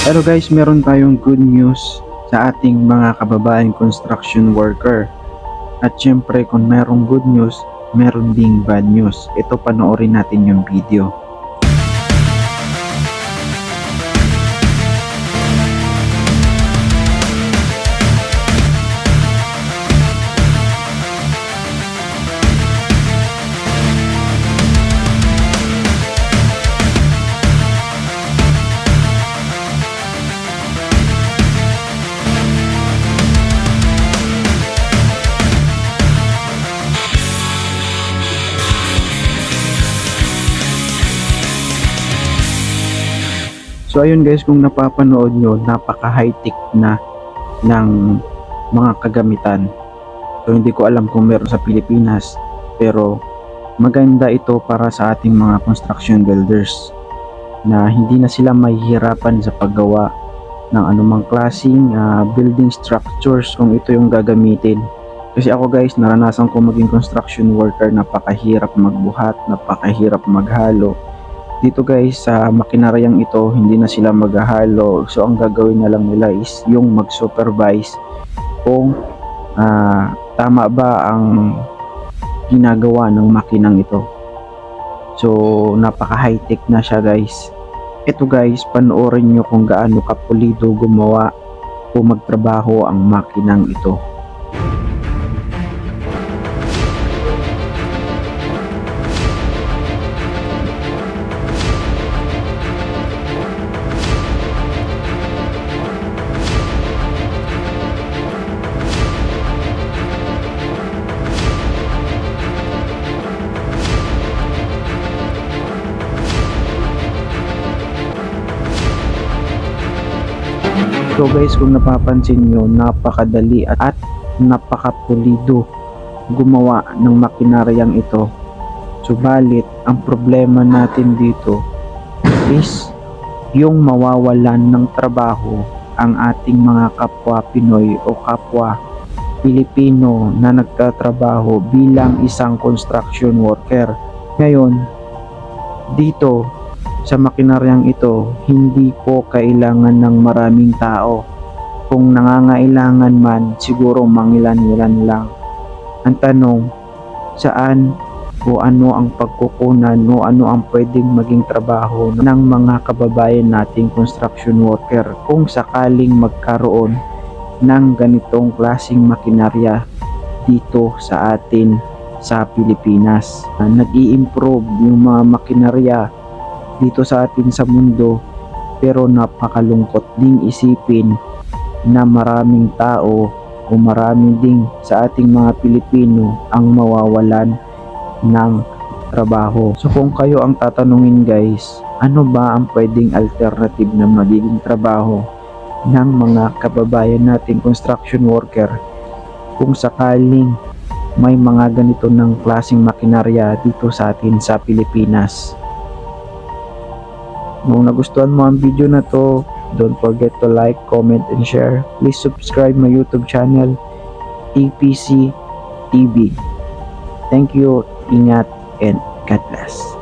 Pero guys, meron tayong good news sa ating mga kababaeng construction worker. At syempre, kung merong good news, meron ding bad news. Ito panoorin natin yung video. So ayun guys, kung napapanood nyo, napaka high-tech na ng mga kagamitan. So hindi ko alam kung meron sa Pilipinas, pero maganda ito para sa ating mga construction builders na hindi na sila mahihirapan sa paggawa ng anumang klaseng ah, building structures kung ito yung gagamitin. Kasi ako guys, naranasan ko maging construction worker, napakahirap magbuhat, napakahirap maghalo, dito guys sa makinaryang ito hindi na sila maghahalo. So ang gagawin na lang nila is yung mag-supervise kung ah, tama ba ang ginagawa ng makinang ito. So napaka high tech na siya guys. Ito guys panoorin nyo kung gaano kapulido gumawa o magtrabaho ang makinang ito So guys, kung napapansin nyo, napakadali at, at napakapulido gumawa ng makinaryang ito. Subalit, ang problema natin dito is yung mawawalan ng trabaho ang ating mga kapwa Pinoy o kapwa Pilipino na nagtatrabaho bilang isang construction worker. Ngayon, dito sa makinaryang ito, hindi po kailangan ng maraming tao. Kung nangangailangan man, siguro mangilan-ilan lang. Ang tanong, saan o ano ang pagkukunan o ano ang pwedeng maging trabaho ng mga kababayan nating construction worker kung sakaling magkaroon ng ganitong klasing makinarya dito sa atin sa Pilipinas. Nag-i-improve yung mga makinarya dito sa atin sa mundo pero napakalungkot ding isipin na maraming tao o maraming ding sa ating mga Pilipino ang mawawalan ng trabaho. So kung kayo ang tatanungin guys, ano ba ang pwedeng alternative na magiging trabaho ng mga kababayan nating construction worker kung sakaling may mga ganito ng klaseng makinarya dito sa atin sa Pilipinas. Kung nagustuhan mo ang video na to, don't forget to like, comment, and share. Please subscribe my YouTube channel, TPC TV. Thank you, ingat, and God bless.